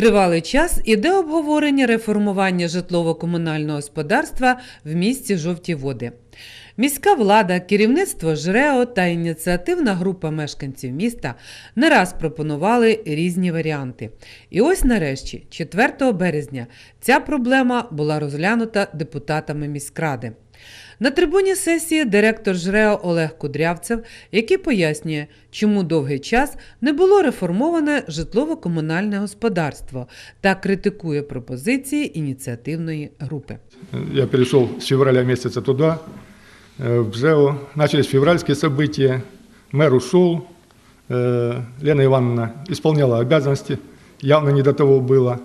Тривалий час іде обговорення реформування житлово-комунального господарства в місті Жовті Води. Міська влада, керівництво ЖРЕО та ініціативна група мешканців міста не раз пропонували різні варіанти. І ось нарешті, 4 березня, ця проблема була розглянута депутатами міськради. На трибуні сесії директор ЖРЕО Олег Кудрявцев, який пояснює, чому довгий час не було реформоване житлово-комунальне господарство та критикує пропозиції ініціативної групи. Я перешел с февраля месяца туда, э, в ЖЭО. Начались февральские события. Мэр ушел. э, Лена Ивановна исполняла обязанности. Явно не до того было.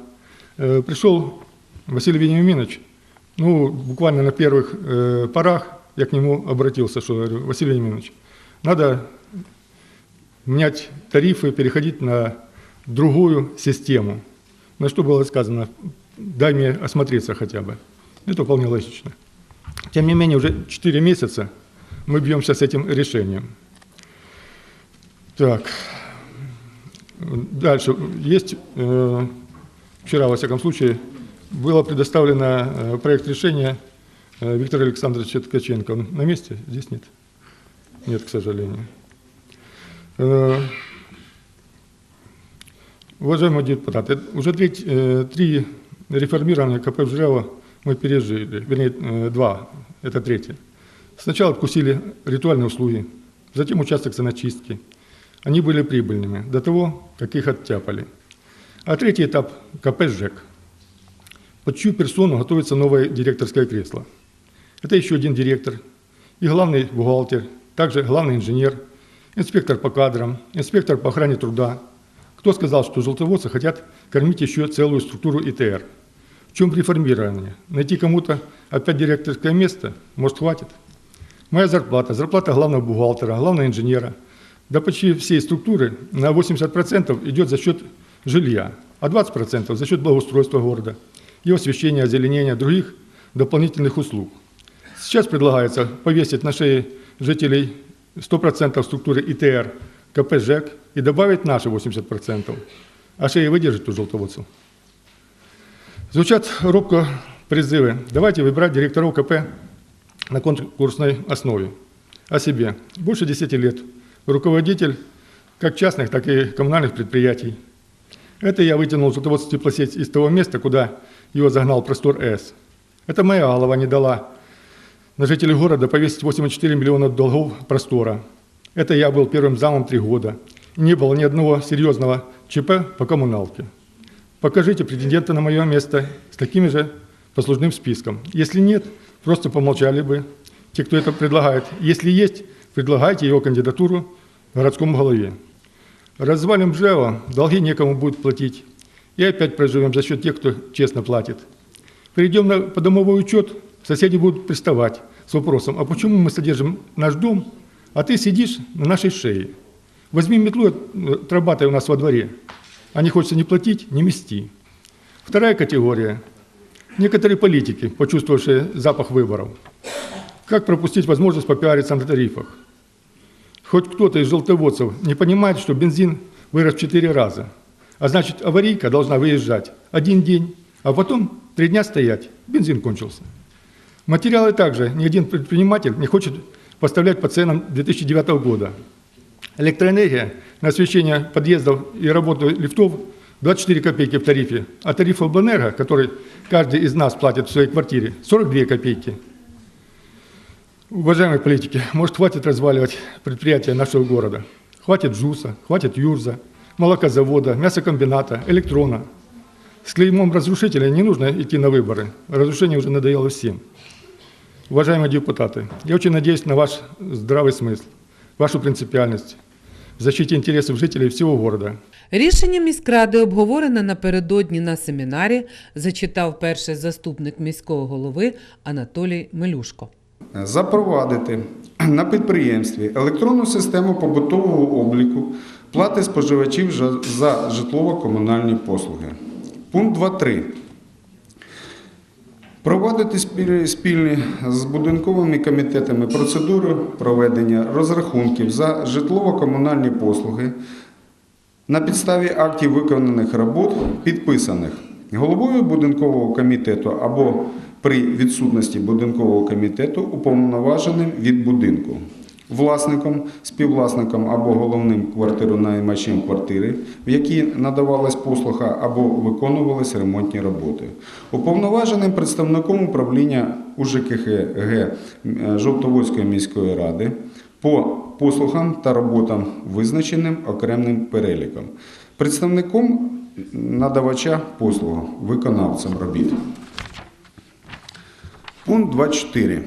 Э, Пришел Василий Вениаминович. Ну, буквально на первых э, порах я к нему обратился, что говорю, Василий Вениаминович, надо менять тарифы, переходить на другую систему. На что было сказано, дай мне осмотреться хотя бы. Это вполне логично. Тем не менее, уже 4 месяца мы бьемся с этим решением. Так, дальше. Есть, э, вчера, во всяком случае, было предоставлено э, проект решения э, Виктора Александровича Ткаченко. Он на месте? Здесь нет? Нет, к сожалению. Э, Уважаемые депутаты, уже э, три реформированные КП Жрева мы пережили, вернее, два, это третье. Сначала откусили ритуальные услуги, затем участок саночистки. Они были прибыльными до того, как их оттяпали. А третий этап – КП ЖЭК. Под чью персону готовится новое директорское кресло. Это еще один директор и главный бухгалтер, также главный инженер, инспектор по кадрам, инспектор по охране труда. Кто сказал, что желтоводцы хотят кормить еще целую структуру ИТР? В чем реформирование? Найти кому-то опять директорское место? Может, хватит? Моя зарплата, зарплата главного бухгалтера, главного инженера, да почти всей структуры на 80% идет за счет жилья, а 20% за счет благоустройства города, его освещения, озеленения, других дополнительных услуг. Сейчас предлагается повесить на шеи жителей 100% структуры ИТР, КП ЖЭК и добавить наши 80%. А шеи выдержит у желтоводцев. Звучат робко призывы. Давайте выбирать директоров КП на конкурсной основе. О себе. Больше 10 лет. Руководитель как частных, так и коммунальных предприятий. Это я вытянул желтоводство теплосеть из того места, куда его загнал простор С. Это моя голова не дала на жителей города повесить 8,4 миллиона долгов простора. Это я был первым замом три года. Не было ни одного серьезного ЧП по коммуналке. Покажите претендента на мое место с таким же послужным списком. Если нет, просто помолчали бы те, кто это предлагает. Если есть, предлагайте его кандидатуру городскому голове. Развалим ЖЭО, долги некому будет платить. И опять проживем за счет тех, кто честно платит. Перейдем на подомовой учет, соседи будут приставать с вопросом, а почему мы содержим наш дом, а ты сидишь на нашей шее? Возьми метлу, э, отрабатай у нас во дворе. А не хочется не платить, не мести. Вторая категория. Некоторые политики, почувствовавшие запах выборов. Как пропустить возможность попиариться на тарифах? Хоть кто-то из желтоводцев не понимает, что бензин вырос в 4 раза. А значит, аварийка должна выезжать один день, а потом три дня стоять. Бензин кончился. Материалы также ни один предприниматель не хочет поставлять по ценам 2009 года. Электроэнергия на освещение подъездов и работу лифтов 24 копейки в тарифе, а тариф обленерго, который каждый из нас платит в своей квартире, 42 копейки. Уважаемые политики, может хватит разваливать предприятия нашего города. Хватит ЖУСа, хватит ЮРЗа, молокозавода, мясокомбината, электрона. С клеймом разрушителя не нужно идти на выборы. Разрушение уже надоело всем. Уважаемые депутаты, я очень надеюсь на ваш здравый смысл, вашу принципиальность в защите интересов жителей всего города. Рішення міськради, обговорене напередодні на семінарі, зачитав перший заступник міського голови Анатолій Мелюшко. Запровадити на підприємстві електронну систему побутового обліку плати споживачів за- житлово-комунальні послуги. Пункт 2.3. Проводити спіль- спільні з будинковими комітетами процедуру проведення розрахунків за житлово-комунальні послуги На підставі актів виконаних робот, підписаних головою будинкового комітету або при відсутності будинкового комітету уповноваженим від будинку, власником, співвласником або головним квартиронаймачем квартири, в якій надавалась послуга або виконувались ремонтні роботи, уповноваженим представником управління УЖКГ Г Жовтоводської міської ради по послугам та роботам, визначеним окремим переліком, представником надавача послуг, виконавцем робіт. Пункт 24.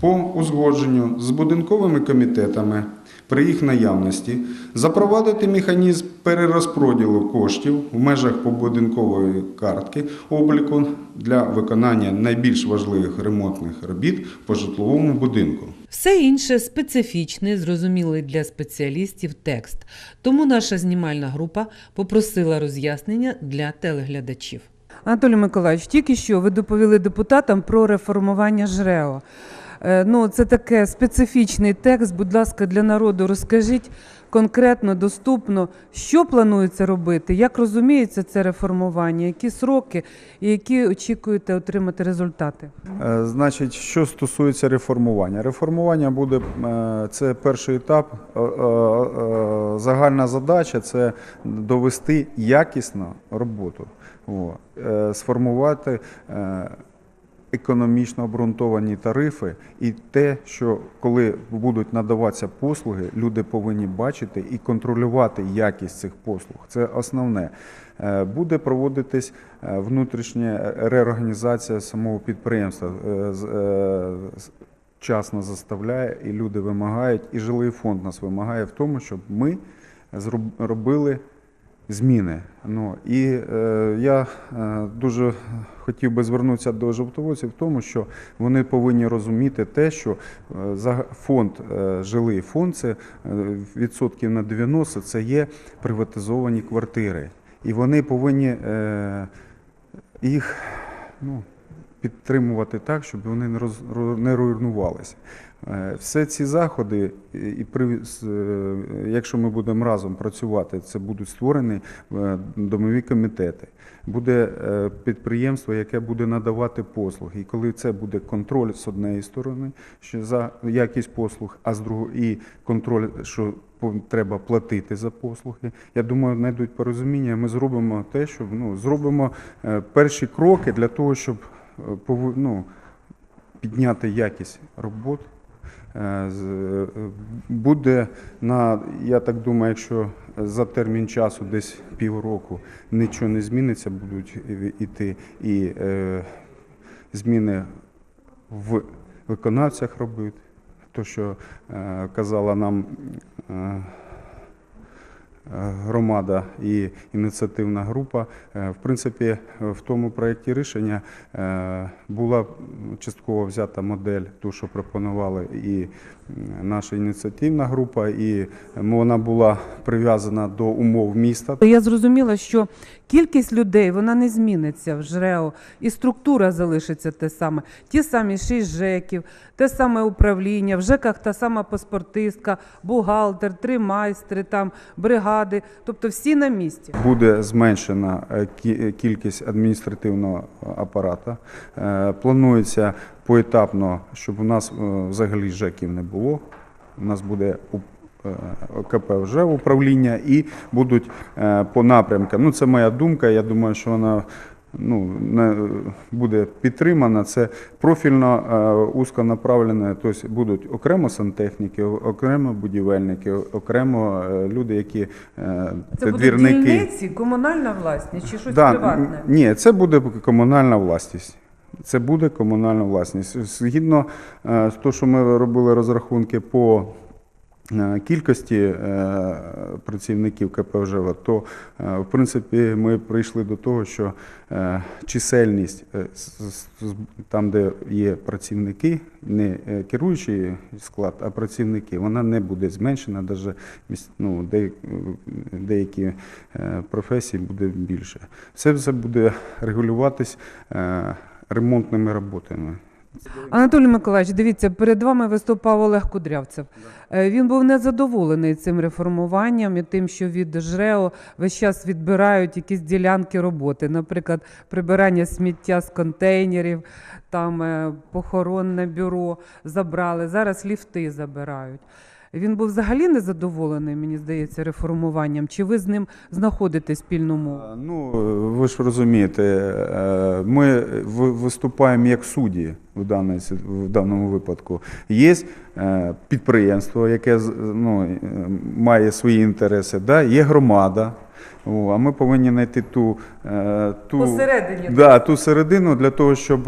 По узгодженню з будинковими комітетами при їх наявності запровадити механізм перерозподілу коштів в межах побудинкової картки обліку для виконання найбільш важливих ремонтних робіт по житловому будинку. Все інше специфічний, зрозумілий для спеціалістів текст. Тому наша знімальна група попросила роз'яснення для телеглядачів. Анатолій Миколаївич, тільки що ви доповіли депутатам про реформування ЖРЕО. Е, Ну, це таке специфічний текст. Будь ласка, для народу розкажіть конкретно, доступно, що планується робити, як розуміється це реформування, які сроки і які очікуєте отримати результати. Е, Значить, що стосується реформування, реформування буде е, це перший етап. Загальна задача це довести якісно роботу, сформувати економічно обґрунтовані тарифи, і те, що коли будуть надаватися послуги, люди повинні бачити і контролювати якість цих послуг. Це основне. Е, Буде проводитись е, внутрішня реорганізація самого підприємства. Е, з- з- Час нас заставляє, і люди вимагають, і жилий фонд нас вимагає в тому, щоб ми робили зміни. Ну, і е, я е, дуже хотів би звернутися до жовтоводців в тому, що вони повинні розуміти те, що е, за- фонд, е, жилий фонд, це відсотків на 90 це є приватизовані квартири. І вони повинні е, їх ну, підтримувати так, щоб вони не, роз, не руйнувалися. Е, Все ці заходи, і при, е, якщо ми будемо разом працювати, це будуть створені е, домові комітети. Буде підприємство, яке буде надавати послуги. І коли це буде контроль з однієї сторони, що за якість послуг, а з другої і контроль, що треба платити за послуги. Я думаю, знайдуть порозуміння. Ми зробимо те, щоб ну зробимо перші кроки для того, щоб ну, підняти якість робот. Е, Буде на, я так думаю, якщо за термін часу, десь півроку, нічого не зміниться, будуть іти і е, зміни в виконавцях робити. То, що е, казала нам е, громада і ініціативна група, е, в принципі, е, в тому проєкті рішення е, була частково взята модель, ту, що пропонували і наша ініціативна група, і вона була прив'язана до умов міста. Я зрозуміла, що кількість людей вона не зміниться в ЖРЕО, і структура залишиться те саме. Ті самі шість ЖЕКів, те саме управління, в ЖЕКах та сама паспортистка, бухгалтер, три майстри, там бригади, тобто всі на місці. Буде зменшена е, кількість адміністративного. Е, Планується поетапно, щоб у нас е, взагалі ЖЕКів не було. У нас буде е, ОКП вже управління і будуть е, по напрямкам. Ну, це моя думка. Я думаю, що вона. Ну, не буде підтримана. Це профільно е, узконаправлене, тобто будуть окремо сантехніки, окремо будівельники, окремо е, люди, які е, Це двірники. дільниці, комунальна власність чи щось Да, приватне? Ні, це буде комунальна власність. Це буде комунальна власність. Згідно з того, що ми робили розрахунки по кількості е, працівників КП «Ожева», то е, в принципі ми прийшли до того, що е, чисельність е, там, де є працівники, не е, керуючий склад, а працівники, вона не буде зменшена, навіть ну, деякі е, професії буде більше. Це все буде регулюватись е, ремонтними роботами. Анатолій Миколаївич, дивіться, перед вами виступав Олег Кудрявцев. Е, Він був незадоволений цим реформуванням і тим, що від ЖРЕО весь час відбирають якісь ділянки роботи, наприклад, прибирання сміття з контейнерів, там е, похоронне бюро забрали, зараз ліфти забирають. Він був взагалі незадоволений, мені здається, реформуванням. Чи ви з ним знаходите спільну мову? Е, Ну, ви ж розумієте, е, ми ви- виступаємо як судді в, даній, в даному випадку. Є е, підприємство, яке ну, має свої інтереси, да? є громада. О, а ми повинні знайти ту, ту, да, ту середину для того, щоб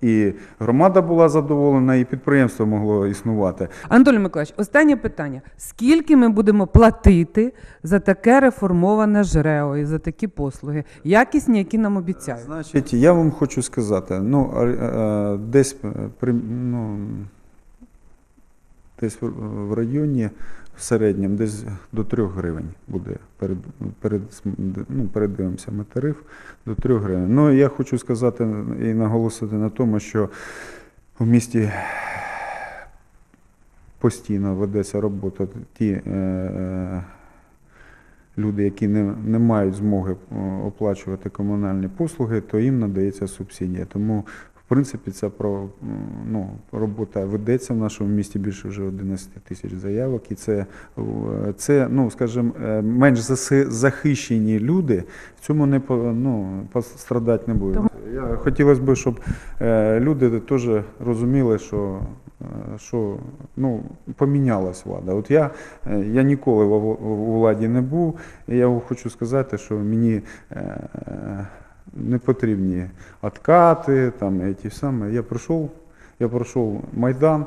і громада була задоволена, і підприємство могло існувати. Анатолій Миколаївич, останнє питання: скільки ми будемо платити за таке реформоване ЖРЕО і за такі послуги, якісні, які нам обіцяють? Значить, я вам хочу сказати, ну, а, десь, е, ну, десь в- районі в середньому десь до 3 гривень буде. Перед, перед, ну, передивимося ми тариф до 3 гривень. Ну, я хочу сказати і наголосити на тому, що в місті постійно ведеться робота. Ті е, люди, які не, не мають змоги оплачувати комунальні послуги, то їм надається субсидія. Тому, в принципі, ця про, ну, робота ведеться в нашому місті більше вже 11 тисяч заявок. І це, е, це ну, скажімо, е, менш захищені люди в цьому не ну, пострадати не будуть. Я хотілося б, щоб е, люди теж розуміли, що, що ну, помінялась влада. От я, я ніколи у владі не був, і я хочу сказати, що мені не потрібні откати, там, і ті самі. Я пройшов, я пройшов Майдан,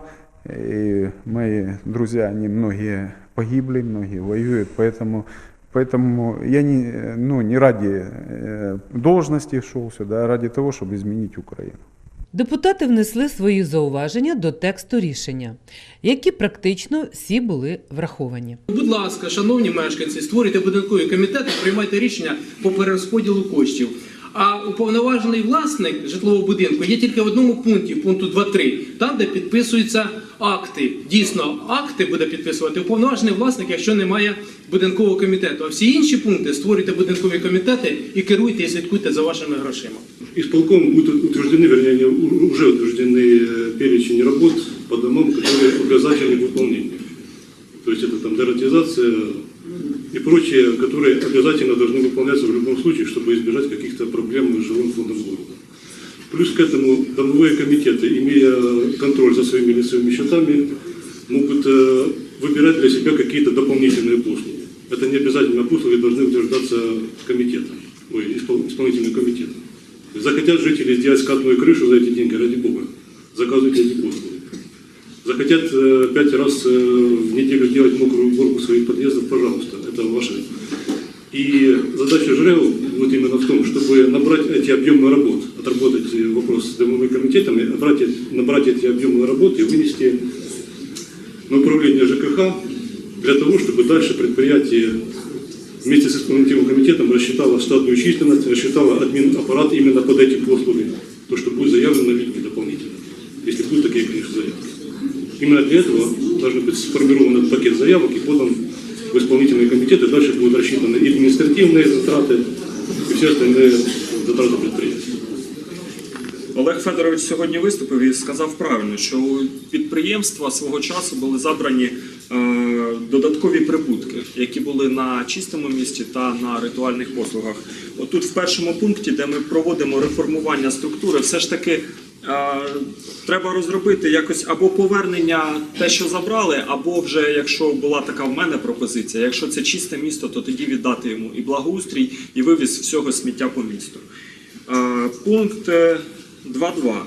и мои друзья, они многие погибли, многие воюют, поэтому, поэтому я не, ну, не ради э, должности шел сюда, а ради того, чтобы изменить Украину. Депутати внесли свої зауваження до тексту рішення, які практично всі були враховані. Будь ласка, шановні мешканці, створюйте будинкові комітети, приймайте рішення по перерозподілу коштів. А уповноважений власник житлового будинку є тільки в одному пункті, пункту 2.3, там, де підписуються акти. Дійсно, акти буде підписувати уповноважений власник, якщо немає будинкового комітету. А всі інші пункти створюйте будинкові комітети і керуйте і слідкуйте за вашими грошима. Исполком будут утверждены, вернее, они у- уже утверждены э, перечень работ по домам, которые обязательны к выполнению. То есть это там дератизация и прочее, которые обязательно должны выполняться в любом случае, чтобы избежать каких-то проблем с жилым фондом города. Плюс к этому домовые комитеты, имея контроль за своими лицевыми счетами, могут э, выбирать для себя какие-то дополнительные послуги. Это не обязательно послуги должны утверждаться комитетом, ой, испол- исполнительным комитетом. Захотят жители сделать скатную крышу за эти деньги, ради бога, заказывайте эти послуги. Захотят э, пять раз э, в неделю делать мокрую уборку своих подъездов, пожалуйста, это ваше. И задача ЖРЭУ вот именно в том, чтобы набрать эти объемы работ, отработать вопрос с домовыми комитетами, набрать, набрать эти объемы работы и вынести на управление ЖКХ для того, чтобы дальше предприятие вместе с исполнительным комитетом рассчитало штатную численность, рассчитало админ аппарат именно под эти послуги, то, что будет заявлено людьми дополнительно, если будут такие, конечно, заявки. Именно для этого должен быть сформирован этот пакет заявок и подан в исполнительные комитеты. Дальше будут рассчитаны и административные затраты, и все остальные затраты предприятия. Олег Федорович сьогодні виступив і сказав правильно, що у підприємства свого часу були забрані е, додаткові прибутки, які були на чистому місці та на ритуальних послугах. Отут, в першому пункті, де ми проводимо реформування структури, все ж таки. е, Треба розробити якось або повернення те, що забрали, або вже, якщо була така в мене пропозиція, якщо це чисте місто, то тоді віддати йому і благоустрій, і вивіз всього сміття по місту. Е, Пункт е, 2.2.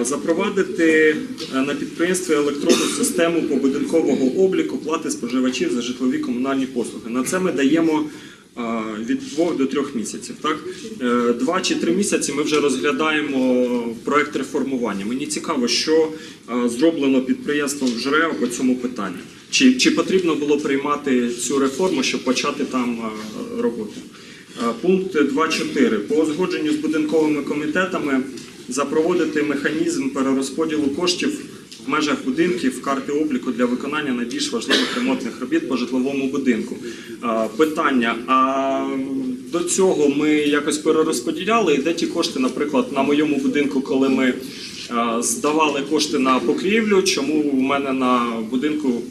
Е, Запровадити на підприємстві електронну систему побудинкового обліку плати споживачів за житлові комунальні послуги. На це ми даємо від 2 до 3 місяців. Так? Е, Два чи три місяці ми вже розглядаємо проект реформування. Мені цікаво, що е, зроблено підприємством ЖРЕО по цьому питанню. Чи, чи потрібно було приймати цю реформу, щоб почати там е, роботу? Е, Пункт 2.4. По узгодженню з будинковими комітетами запровадити механізм перерозподілу коштів межах будинків карти обліку для виконання найбільш важливих ремонтних робіт по житловому будинку. Питання: а до цього ми якось перерозподіляли, і де ті кошти, наприклад, на моєму будинку, коли ми здавали кошти на покрівлю, чому у мене на будинку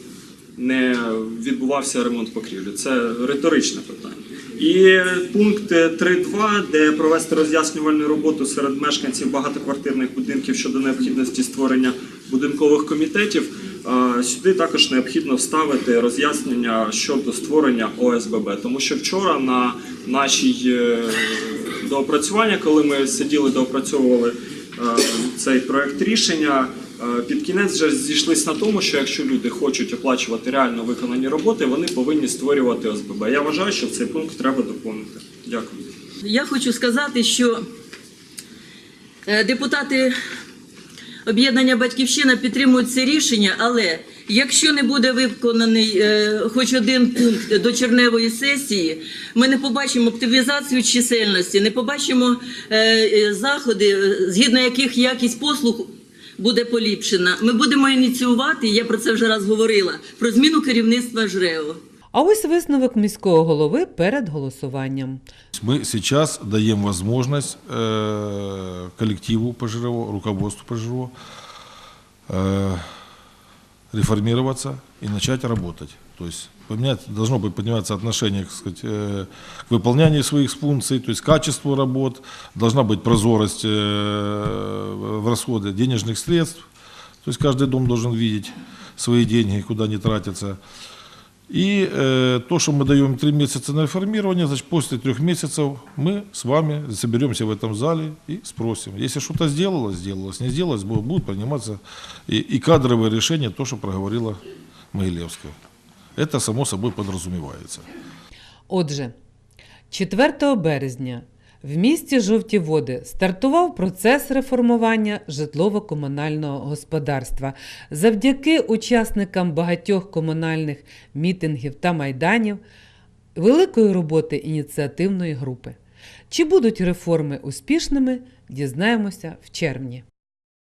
не відбувався ремонт покрівлі? Це риторичне питання. І пункт 3.2, де провести роз'яснювальну роботу серед мешканців багатоквартирних будинків щодо необхідності створення будинкових комітетів. Сюди також необхідно вставити роз'яснення щодо створення ОСББ, тому що вчора на нашій е, доопрацювання, коли ми сиділи, доопрацьовували е, цей проект рішення. е, Під кінець вже зійшлись на тому, що якщо люди хочуть оплачувати реально виконані роботи, вони повинні створювати ОСББ. Я вважаю, що цей пункт треба доповнити. Дякую. Я хочу сказати, що депутати об'єднання Батьківщина підтримують це рішення, але якщо не буде виконаний е, хоч один пункт до черневої сесії, ми не побачимо оптимізацію чисельності, не побачимо е, е, заходи, е, згідно яких якість послуг. Буде поліпшена. Ми будемо ініціювати, я про це вже раз говорила, про зміну керівництва ЖРЕО. А ось висновок міського голови перед голосуванням. Мы сейчас даем возможность э, коллективу ПЖРО, руководству ПЖРО э, реформироваться и начать работать. То есть поменять, должно быть подниматься отношение так сказать, э, к выполнению своих функций, то есть качеству работ, должна быть прозорость э, в расходе денежных средств, то есть каждый дом должен видеть свои деньги, куда они тратятся. И э, то, что мы даем три месяца на реформирование, значит, после трех месяцев мы с вами соберемся в этом зале и спросим. Если что-то сделалось, сделалось, не сделалось, бу- будут приниматься и, и кадровые решения, то, что проговорила Могилевская. Это само собой подразумевается. Отже, 4 березня в місті Жовті Води стартував процес реформування житлово-комунального господарства завдяки учасникам багатьох комунальних мітингів та майданів, великої роботи ініціативної групи. Чи будуть реформи успішними, дізнаємося в червні.